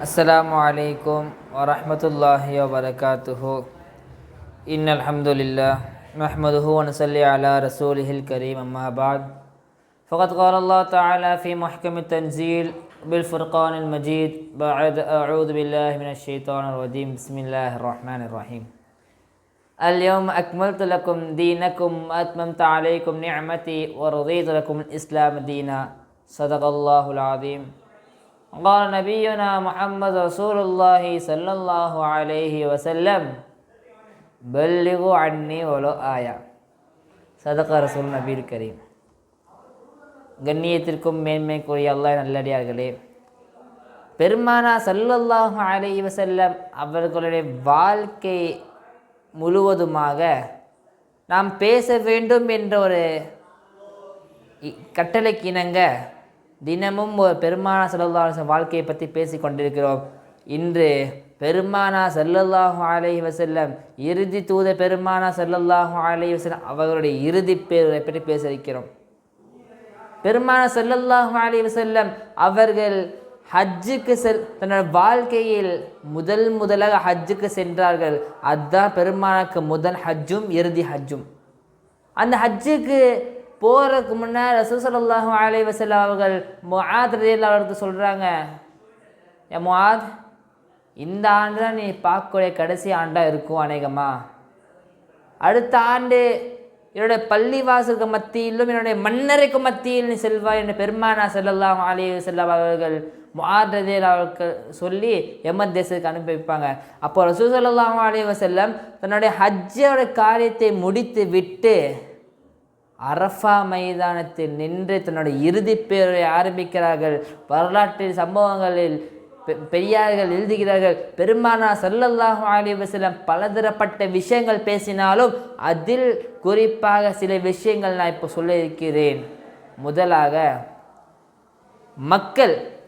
السلام عليكم ورحمة الله وبركاته. إن الحمد لله نحمده ونصلي على رسوله الكريم. أما بعد فقد قال الله تعالى في محكم التنزيل بالفرقان المجيد بعد أعوذ بالله من الشيطان الرجيم. بسم الله الرحمن الرحيم. اليوم أكملت لكم دينكم وأتممت عليكم نعمتي ورضيت لكم الإسلام دينا. صدق الله العظيم. قال نبينا محمد رسول الله صلى الله عليه وسلم بلغوا عني ولو آية صدق رسول نبي الكريم கண்ணியத்திற்கும் மேன்மைக்குரிய அல்லாஹ் நல்லடியார்களே பெருமானா சல்லல்லாஹு அலைஹி வஸல்லம் அவர்களுடைய வாழ்க்கை முழுவதுமாக நாம் பேச வேண்டும் என்ற ஒரு இ- கட்டளைக்கு இணங்க தினமும் பெருமானா செல்லல்லாஹ் வாழ்க்கையை பற்றி பேசி கொண்டிருக்கிறோம். இன்று பெருமானா சல்லல்லாஹு அலைஹி வசல்லம் இறுதி தூத பெருமானா சல்லல்லாஹு அலைஹி வசல்லம் அவர்களுடைய இறுதி பேரை பற்றி பேச இருக்கிறோம் பெருமான ஸல்லல்லாஹு அலைஹி வசல்லம் அவர்கள் ஹஜ்ஜுக்கு செல் தன்னோட வாழ்க்கையில் முதல் முதலாக ஹஜ்ஜுக்கு சென்றார்கள். அதுதான் பெருமானுக்கு முதல் ஹஜ்ஜும் இறுதி ஹஜ்ஜும். அந்த ஹஜ்ஜுக்கு போகிறதுக்கு முன்னே ரசூல் ஸல்லல்லாஹு அலைஹி அவர்கள் முஆத் ரலியல்லாஹு சொல்கிறாங்க ஏ மொஹாத் இந்த ஆண்டு தான் நீ பார்க்கக்கூடிய கடைசி ஆண்டாக இருக்கும் அநேகமா? அடுத்த ஆண்டு என்னுடைய பள்ளிவாசலுக்கு மத்தியிலும் என்னுடைய மன்னருக்கு மத்தியில் நீ செல்வாய் என்று பெருமானா செல்லலாம் அலைய செல்லம் அவர்கள் மாறுறதில் அவருக்கு சொல்லி எமத் தேசத்துக்கு அனுப்பி வைப்பாங்க. அப்போ ரசூசல்லாம் ஸல்லல்லாஹு செல்லம் தன்னுடைய ஹஜ்ஜோட காரியத்தை முடித்து விட்டு அரஃபா மைதானத்தில் நின்று தன்னுடைய இறுதி பேரை ஆரம்பிக்கிறார்கள். வரலாற்று சம்பவங்களில் பெ- பெரியார்கள் எழுதுகிறார்கள் பெருமானா சல்லல்லாஹு அலைஹி வஸல்லம் பலதரப்பட்ட விஷயங்கள் பேசினாலும் அதில் குறிப்பாக சில விஷயங்கள் நான் இப்போ சொல்லியிருக்கிறேன். முதலாக மக்கள்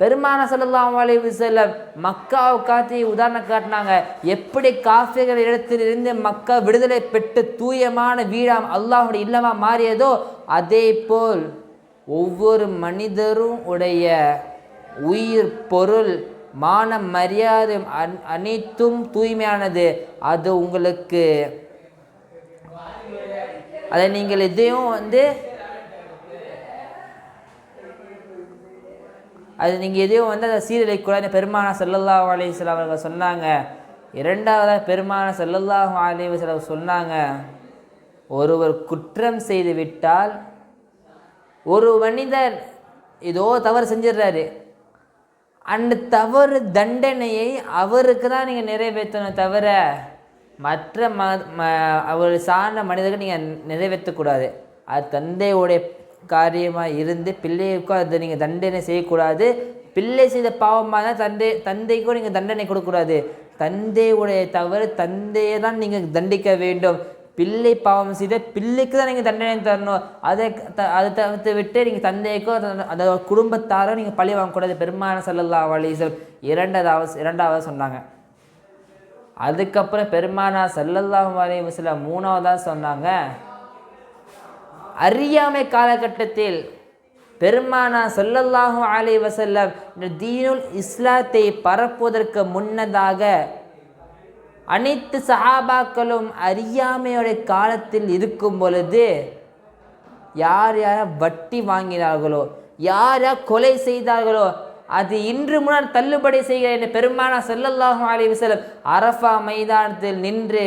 பெருமான ஸல்லல்லாஹு வளைவு செல்ல மக்காவை காட்டி உதாரணம் காட்டினாங்க. எப்படி காஃபிர்கள் இடத்திலிருந்து மக்கா விடுதலை பெற்று தூயமான வீடாம் அல்லாஹுடைய இல்லமாக மாறியதோ அதே போல் ஒவ்வொரு மனிதரும் உடைய உயிர் பொருள் மான மரியாதை அனைத்தும் தூய்மையானது. அது உங்களுக்கு அதை நீங்கள் எதையும் வந்து அது நீங்கள் எதையும் வந்து அதை சீரழிக்கூடாது பெருமானா செல்லல்லா அலைஹி அவர்கள் சொன்னாங்க. இரண்டாவதாக பெருமான ஸல்லல்லாஹு அலைஹி அவர் சொன்னாங்க ஒருவர் குற்றம் செய்து விட்டால் ஒரு மனிதர் ஏதோ தவறு செஞ்சிடுறாரு அந்த தவறு தண்டனையை அவருக்கு தான் நீங்கள் நிறைவேற்றணும் தவிர மற்ற ம ம அவர் சார்ந்த மனிதர்கள் நீங்கள் நிறைவேற்றக்கூடாது. அது தந்தையுடைய காரியமாக இருந்து பிள்ளைக்கும் அதை நீங்கள் தண்டனை செய்யக்கூடாது. பிள்ளை செய்த பாவமாக தான் தந்தை தந்தைக்கும் நீங்கள் தண்டனை கொடுக்கக்கூடாது. தந்தையுடைய தவறு தந்தையை தான் நீங்கள் தண்டிக்க வேண்டும். பிள்ளை பாவம் செய்த பிள்ளைக்கு தான் நீங்கள் தண்டனை தரணும். அதை த- அதை தவிர்த்து விட்டு நீங்கள் தந்தைக்கோ அந்த- குடும்பத்தாரோ நீங்கள் பழி வாங்கக்கூடாது. பெருமான செல்லல்லா அலைஹி வஸல்லம் இரண்டாவது இரண்டாவது சொன்னாங்க. அதுக்கப்புறம் பெருமானா செல்லல்லா அலைஹி வஸல்லம் மூணாவதாக சொன்னாங்க. அறியாமை காலகட்டத்தில் பெருமானா சொல்லல்லாஹு அலைஹி வசல்லம் இந்த தீனுல் இஸ்லாத்தை பரப்புவதற்கு முன்னதாக அனைத்து சஹாபாக்களும் அறியாமையுடைய காலத்தில் இருக்கும் பொழுது யார் யார் வட்டி வாங்கினார்களோ யார் யார் கொலை செய்தார்களோ அது இன்று முன்னால் தள்ளுபடி செய்கிற பெருமானா செல்லல்லாகும் அலி வஸல்லம் அரஃபா மைதானத்தில் நின்று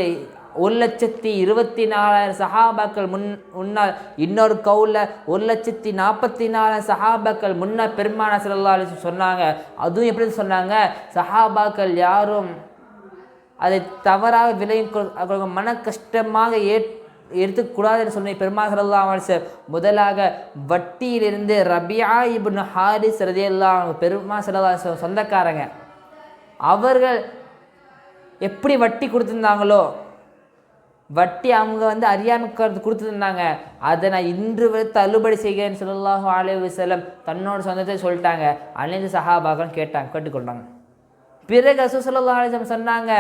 ஒரு லட்சத்தி இருபத்தி நாலாயிரம் சஹாபாக்கள் முன் முன்னால் இன்னொரு கவுல ஒரு லட்சத்தி நாற்பத்தி நாலாயிரம் சஹாபாக்கள் முன்னால் பெருமான ஸல்லல்லாஹு சொன்னாங்க. அதுவும் எப்படி சொன்னாங்க? சஹாபாக்கள் யாரும் அதை தவறாக விலை மன கஷ்டமாக ஏற் எடுத்துக்கூடாதுன்னு சொன்ன பெருமாள் ஸல்லல்லாஹு அலைஹி முதலாக வட்டியிலிருந்து ரபியா இப்னு ஹாரிஸ் ரதியல்லாஹு பெருமா ஸல்லல்லாஹு சொந்தக்காரங்க. அவர்கள் எப்படி வட்டி கொடுத்துருந்தாங்களோ வட்டி அவங்க வந்து அறியாமல் கொடுத்துருந்தாங்க. அதை நான் இன்று வரை தள்ளுபடி செய்கிறேன் ஸல்லல்லாஹு அலைஹி வஸல்லம். தன்னோட சொந்தத்தை சொல்லிட்டாங்க. அனைத்து சஹாபாக்களும் கேட்டாங்க கேட்டுக்கொண்டாங்க. பிறகு அசு சொல்லா அலிசம் சொன்னாங்க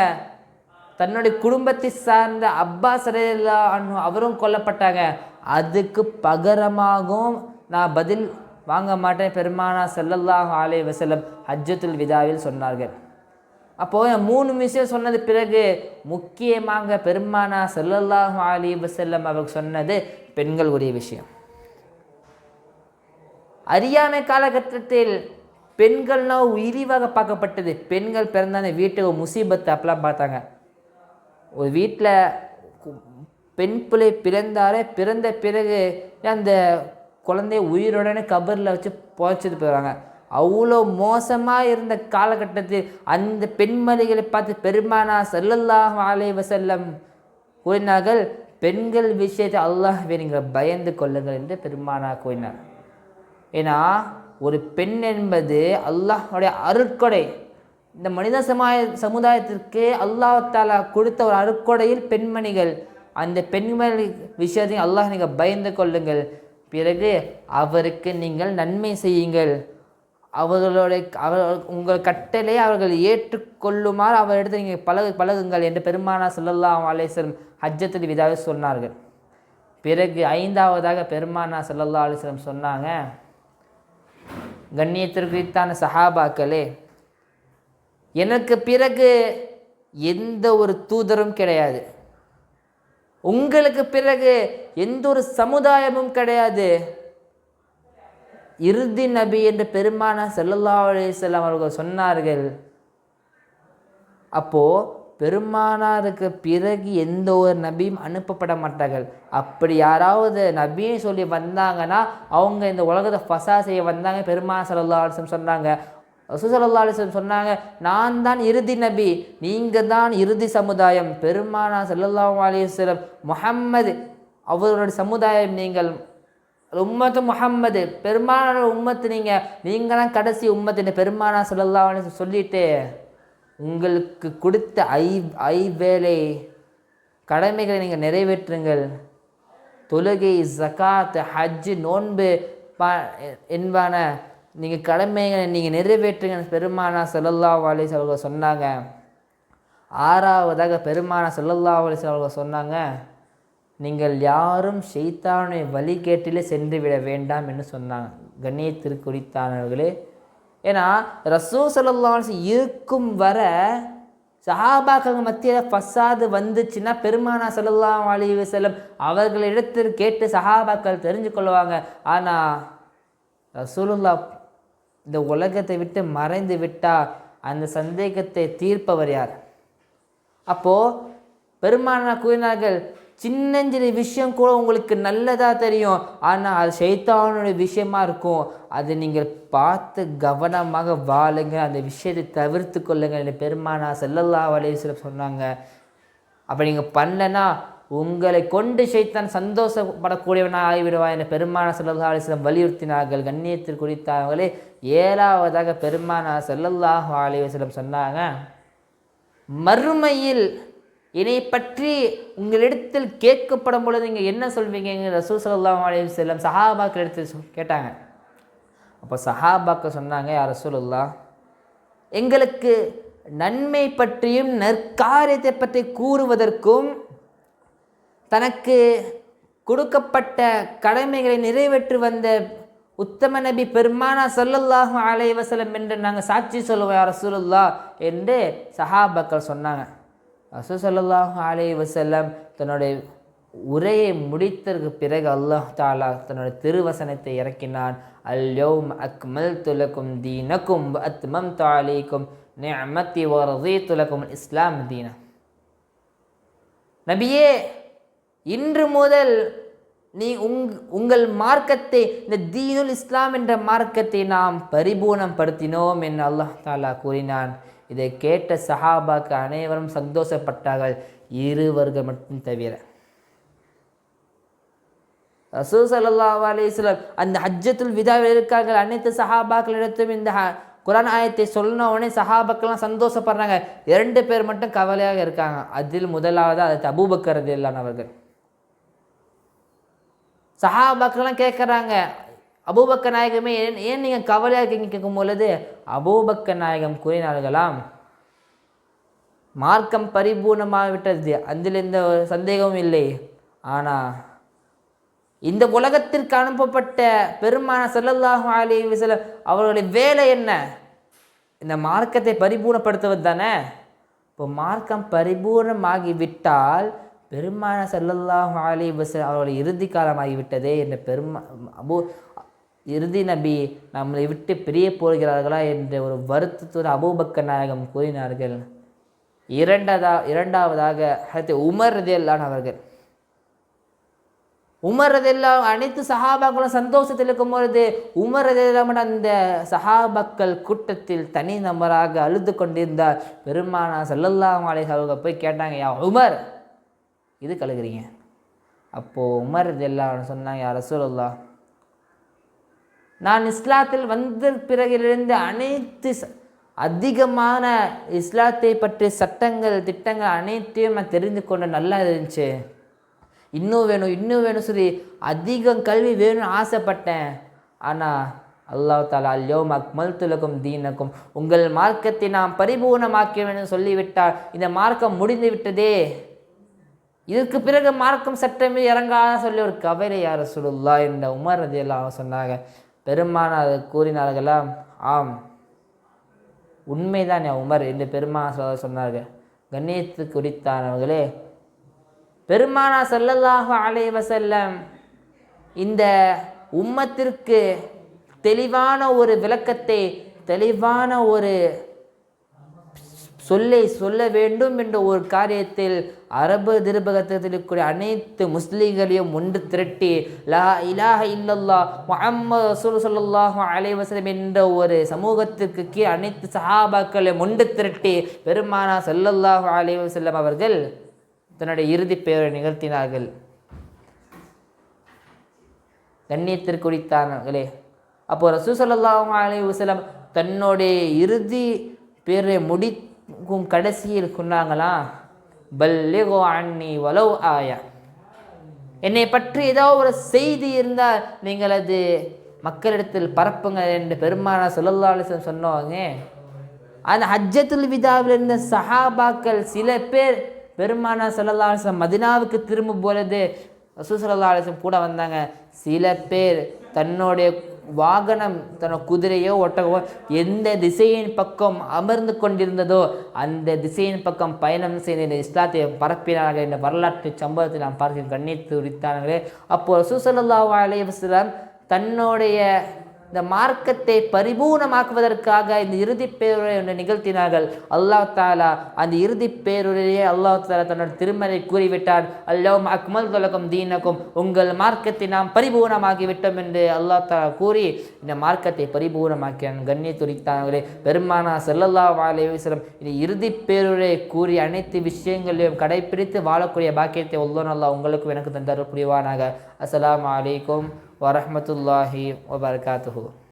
தன்னுடைய குடும்பத்தை சார்ந்த அப்பா சரையில்லா அவரும் கொல்லப்பட்டாங்க. அதுக்கு பகரமாகவும் நான் பதில் வாங்க மாட்டேன் பெருமானா செல்லல்லாஹு ஆலே வசலம் ஹஜ்ஜத்துல் விதாவில் சொன்னார்கள். அப்போது மூணு விஷயம் சொன்னது பிறகு முக்கியமாக பெருமானா செல்லல்லாஹு அலைஹி வஸல்லம் அவர் சொன்னது பெண்கள் உரிய விஷயம். அறியாமை காலகட்டத்தில் பெண்கள்னா உயிரிவாக பார்க்கப்பட்டது. பெண்கள் பிறந்த அந்த வீட்டுக்கு முசீபத்து அப்பெல்லாம் பார்த்தாங்க. ஒரு வீட்டில் பெண் பிள்ளை பிறந்தாரே பிறந்த பிறகு அந்த குழந்தைய உயிருடனே கபரில் வச்சு புதைச்சிட்டு போயிடுவாங்க. அவ்வளோ மோசமாக இருந்த காலகட்டத்தில் அந்த பெண்மணிகளை பார்த்து பெருமானா செல்லல்லாஹ் அலைஹி வசல்லம் கூறினார்கள் பெண்கள் விஷயத்தை அல்லாஹ்வே நீங்கள் பயந்து கொள்ளுங்கள் என்று பெருமானா கூறினார். ஏன்னா ஒரு பெண் என்பது அல்லாஹுடைய அருட்கொடை. இந்த மனித சமாய சமுதாயத்திற்கு அல்லாஹ் கொடுத்த ஒரு அருட்கொடையில் பெண்மணிகள். அந்த பெண்மணி விஷயத்தையும் அல்லாஹ் நீங்கள் பயந்து கொள்ளுங்கள். பிறகு அவருக்கு நீங்கள் நன்மை செய்யுங்கள். அவர்களுடைய அவர் உங்கள் கட்டளை அவர்கள் ஏற்றுக்கொள்ளுமாறு அவரிடத்தில் நீங்கள் பழகு பழகுங்கள் என்று பெருமானா ஸல்லல்லாஹு அலேஸ்வரம் ஹஜ்ஜத்தில் விதாவை சொன்னார்கள். பிறகு ஐந்தாவதாக பெருமானா ஸல்லல்லாஹு அலைஹி சொன்னாங்க கண்ணியத்திற்குத்தான சஹாபாக்களே எனக்கு பிறகு எந்த ஒரு தூதரும் கிடையாது. உங்களுக்கு பிறகு எந்த ஒரு சமுதாயமும் கிடையாது. இறுதி நபி என்று பெருமானா செல்லல்லா அலிசல்லாம் அவர்கள் சொன்னார்கள். அப்போ பெருமானாருக்கு பிறகு எந்த ஒரு நபியும் அனுப்பப்பட மாட்டார்கள். அப்படி யாராவது நபியை சொல்லி வந்தாங்கன்னா அவங்க இந்த உலகத்தை ஃபசா செய்ய வந்தாங்க பெருமான ஸல்லல்லாஹு அலிசம் சொன்னாங்க. ரசூல் சொன்னாங்க நான் தான் இறுதி நபி நீங்கள் தான் இறுதி சமுதாயம். பெருமானா ஸல்லல்லாஹு அலைஹி முஹம்மது அவர்களுடைய சமுதாயம் நீங்கள் உம்மத்து முகம்மது பெருமான உம்மத்து நீங்கள் நீங்கள் தான் கடைசி உம்மத்து. பெருமானா ஸல்லல்லாஹு சொல்லிட்டு உங்களுக்கு கொடுத்த ஐ ஐ வேலை கடமைகளை நீங்கள் நிறைவேற்றுங்கள். தொழுகை ஜகாத் ஹஜ்ஜு நோன்பு பா என்பான நீங்கள் கடமைகளை நீங்கள் நிறைவேற்றுங்க பெருமானா ஸல்லல்லாஹு அலைஹி அவர்கள் சொன்னாங்க. ஆறாவதாக பெருமானா ஸல்லல்லாஹு வாலிஸ் அவர்கள் சொன்னாங்க. நீங்கள் யாரும் ஷெய்தானுடைய வழிகேட்டிலே சென்று விட வேண்டாம் என்று சொன்னாங்க. கண்ணியத்திற்குறித்தானவர்களே. ஏன்னா ரசூ ஸல்லல்லாஹு இருக்கும் வர சஹாபாக்கள் மத்தியில் ஃபசாது வந்துச்சுன்னா பெருமானா ஸல்லல்லாஹு அலி வஸல்லம் அவர்களிடத்தில் கேட்டு சஹாபாக்கள் தெரிஞ்சு கொள்வாங்க. ஆனால் ரசூலுல்லா இந்த உலகத்தை விட்டு மறைந்து விட்டால் அந்த சந்தேகத்தை தீர்ப்பவர் யார்? அப்போது பெருமானா கூறினார்கள் சின்னஞ்சிறு விஷயம் கூட உங்களுக்கு நல்லதாக தெரியும். ஆனால் அது சைத்தானுடைய விஷயமா இருக்கும். அது நீங்கள் பார்த்து கவனமாக வாழுங்க. அந்த விஷயத்தை தவிர்த்து கொள்ளுங்க என்று பெருமானா செல்லல்லா அலைஹி சில சொன்னாங்க. அப்படி நீங்கள் பண்ணலன்னா உங்களை கொண்டு சைத்தான் சந்தோஷப்படக்கூடியவனாக ஆகிவிடுவான் என பெருமானா செல்லல்லா அலைஹி வலியுறுத்தினார்கள். கண்ணியத்தில் குறித்தார்களே ஏழாவதாக பெருமானா செல்லல்லாஹ் அலைஹி சொன்னாங்க. மறுமையில் என்னை பற்றி உங்களிடத்தில் கேட்கப்படும் பொழுது நீங்கள் என்ன சொல்வீங்க? ரசூல் ஸல்லல்லாஹு அலைஹி செல்லம் சஹாபாக்கள் எடுத்து சொ- கேட்டாங்க. அப்போ சஹாபாக்கள் சொன்னாங்க யார் ரசூலுல்லா எங்களுக்கு நன்மை பற்றியும் நற்காரியத்தை பற்றி கூறுவதற்கும் தனக்கு கொடுக்கப்பட்ட கடமைகளை நிறைவேற்றி வந்த உத்தம நபி பெருமானா ஸல்லல்லாஹு அலைவசலம் என்று நாங்கள் சாட்சி சொல்லுவோம் யார் ரசூலுல்லா என்று சஹாபாக்கள் சொன்னாங்க. ரசூசல்லாஹ் அலே வசல்லம் தன்னுடைய உரையை முடித்ததற்கு பிறகு அல்லாஹ் தாலா தன்னுடைய திருவசனத்தை இறக்கினான். அல் அக்மல் துலக்கும் தீனக்கும் அத்மம் தாலிக்கும் நிஅமத்தி வரதே துலக்கும் இஸ்லாம் தீனா. நபியே இன்று முதல் நீ உங் உங்கள் மார்க்கத்தை இந்த தீனுல் இஸ்லாம் என்ற மார்க்கத்தை நாம் பரிபூர்ணப்படுத்தினோம் என்று அல்லாஹ் தாலா கூறினான். இதை கேட்ட சஹாபாக்கு அனைவரும் சந்தோஷப்பட்டார்கள். இருவர்கள் மட்டும் தவிர. ரசூல் ஸல்லல்லாஹு அலைஹி அந்த ஹஜ்ஜத்துல் விதாவில் இருக்கார்கள். அனைத்து சஹாபாக்களிடத்தும் இந்த ஹ- ஆயத்தை சொன்ன உடனே சஹாபாக்கெல்லாம் சந்தோஷப்படுறாங்க. இரண்டு பேர் மட்டும் கவலையாக இருக்காங்க. அதில் முதலாவது அது தபூபக்கரது ரலியல்லாஹு அவர்கள். சஹாபாக்கெல்லாம் கேட்குறாங்க அபூபக்க நாயகமே ஏன் ஏன் நீங்கள் கவலையாக இருக்கீங்க கேட்கும் பொழுது அபூபக்க நாயகம் கூறினார்களாம் மார்க்கம் பரிபூர்ணமாக விட்டது அதில் எந்த ஒரு சந்தேகமும் இல்லை. ஆனால் இந்த உலகத்திற்கு அனுப்பப்பட்ட பெருமான ஸல்லல்லாஹு அலைஹி வஸல்லம் அவர்களுடைய வேலை என்ன? இந்த மார்க்கத்தை பரிபூர்ணப்படுத்துவது தானே? இப்போ மார்க்கம் பரிபூர்ணமாகிவிட்டால் பெருமான ஸல்லல்லாஹு அலைஹி வஸல்லம் அவருடைய இறுதி காலமாகிவிட்டதே என்ற பெருமா அபூ இறுதி நபி நம்மளை விட்டு பிரிய போகிறார்களா என்ற ஒரு வருத்தத்தோடு அபூபக்க நாயகம் கூறினார்கள். இரண்டதா இரண்டாவதாக அடுத்து உமர் ரதியல்லான் அவர்கள். உமர் ரதியெல்லாம் அனைத்து சஹாபாக்களும் சந்தோஷத்தில் இருக்கும் பொழுது உமர் ரதியெல்லாம் அந்த சஹாபாக்கள் கூட்டத்தில் தனி நபராக அழுது கொண்டிருந்தார். பெருமானா ஸல்லல்லாஹு அலைஹி அவங்க போய் கேட்டாங்க யா உமர் இது கழுகுறீங்க? அப்போது உமர் ரதியெல்லாம் சொன்னாங்க யார் ரசூலுல்லாஹ் நான் இஸ்லாத்தில் வந்த பிறகிலிருந்து அனைத்து அதிகமான இஸ்லாத்தை பற்றிய சட்டங்கள் திட்டங்கள் அனைத்தையும் நான் தெரிந்து கொண்டு நல்லா இருந்துச்சு. இன்னும் வேணும் இன்னும் வேணும் சொல்லி அதிகம் கல்வி வேணும்னு ஆசைப்பட்டேன். ஆனால் அல்லாஹ் தாலா அல்யோம் அக்மல் துலகும் தீனக்கும். உங்கள் மார்க்கத்தை நாம் பரிபூர்ணமாக்க வேண்டும் சொல்லிவிட்டால் இந்த மார்க்கம் முடிந்து விட்டதே. இதற்கு பிறகு மார்க்கம் சட்டமே இறங்காத சொல்லி ஒரு கவலை யார் சொல்லுல்லா என்ற உமர் ரதியெல்லாம் சொன்னாங்க. பெருமான கூறினார்களா கூறினார்களாம் ஆம் உண்மைதான் என் உமர் என்று பெருமான சொன்னார்கள். கண்ணியத்து குறித்தானவர்களே பெருமானா ஸல்லல்லாஹு அலைஹி செல்லம் இந்த உம்மத்திற்கு தெளிவான ஒரு விளக்கத்தை தெளிவான ஒரு சொல்லை சொல்ல வேண்டும் என்ற ஒரு காரியத்தில் அரபு திருபகத்தில் இருக்கக்கூடிய அனைத்து முஸ்லீம்களையும் ஒன்று திரட்டி லா இலாஹ இல்லல்லா முஹம்மது ரசூல் ஸல்லல்லாஹு என்ற ஒரு சமூகத்திற்கு கீழ் அனைத்து சஹாபாக்களையும் ஒன்று திரட்டி பெருமானா சொல்லல்லாஹு அலைவசல்லம் அவர்கள் தன்னுடைய இறுதி பெயரை நிகழ்த்தினார்கள். கண்ணியத்திற்குரித்தானங்களே அப்போ ரசூ ஸல்லல்லாஹு அலைஹி தன்னுடைய இறுதி பேரை முடிக்கும் கடைசியில் சொன்னாங்களா? பல்லிகோ அண்ணி வலவ் ஆயா. என்னை பற்றி ஏதோ ஒரு செய்தி இருந்தால் நீங்கள் அது மக்களிடத்தில் பரப்புங்க என்று பெருமானா ஸல்லல்லாஹு சொன்னவங்க அந்த ஹஜ்ஜத்துல் விதாவில் இருந்த சஹாபாக்கள் சில பேர் பெருமானா ஸல்லல்லாஹு மதினாவுக்கு திரும்பும் பொழுது ரசூல் கூட வந்தாங்க. சில பேர் தன்னுடைய வாகனம் தன்னோட குதிரையோ ஒட்டகமோ எந்த திசையின் பக்கம் அமர்ந்து கொண்டிருந்ததோ அந்த திசையின் பக்கம் பயணம் செய்த இந்த இஸ்லாத்தை பரப்பினார்கள். என்ற வரலாற்று சம்பவத்தை நாம் பார்க்க கண்ணீர் துரித்தார்களே அப்போது ரசூல் ஸல்லல்லாஹு தன்னுடைய இந்த மார்க்கத்தை பரிபூர்ணமாக்குவதற்காக இந்த இறுதிப் பேருரை ஒன்று நிகழ்த்தினார்கள். அல்லாஹ் தாலா அந்த இறுதிப் பேருரையே அல்லா தாலா தன்னோட திருமலை கூறிவிட்டான். அல்லாஹ் அக்மல் தொலகம் தீனக்கும். உங்கள் மார்க்கத்தை நாம் பரிபூர்ணமாகி விட்டோம் என்று அல்லாஹ் தாலா கூறி இந்த மார்க்கத்தை பரிபூர்ணமாக்கினான். கண்ணி துரித்தார்களே பெருமானா செல்லல்லா அலைஹி இந்த இறுதி பேருரை கூறி அனைத்து விஷயங்களையும் கடைபிடித்து வாழக்கூடிய பாக்கியத்தை உள்ளோன் அல்லா உங்களுக்கும் எனக்கு தந்தார் புரிவானாக அஸ்லாம் அலைக்கும் ورحمۃ اللہ وبرکاتہ۔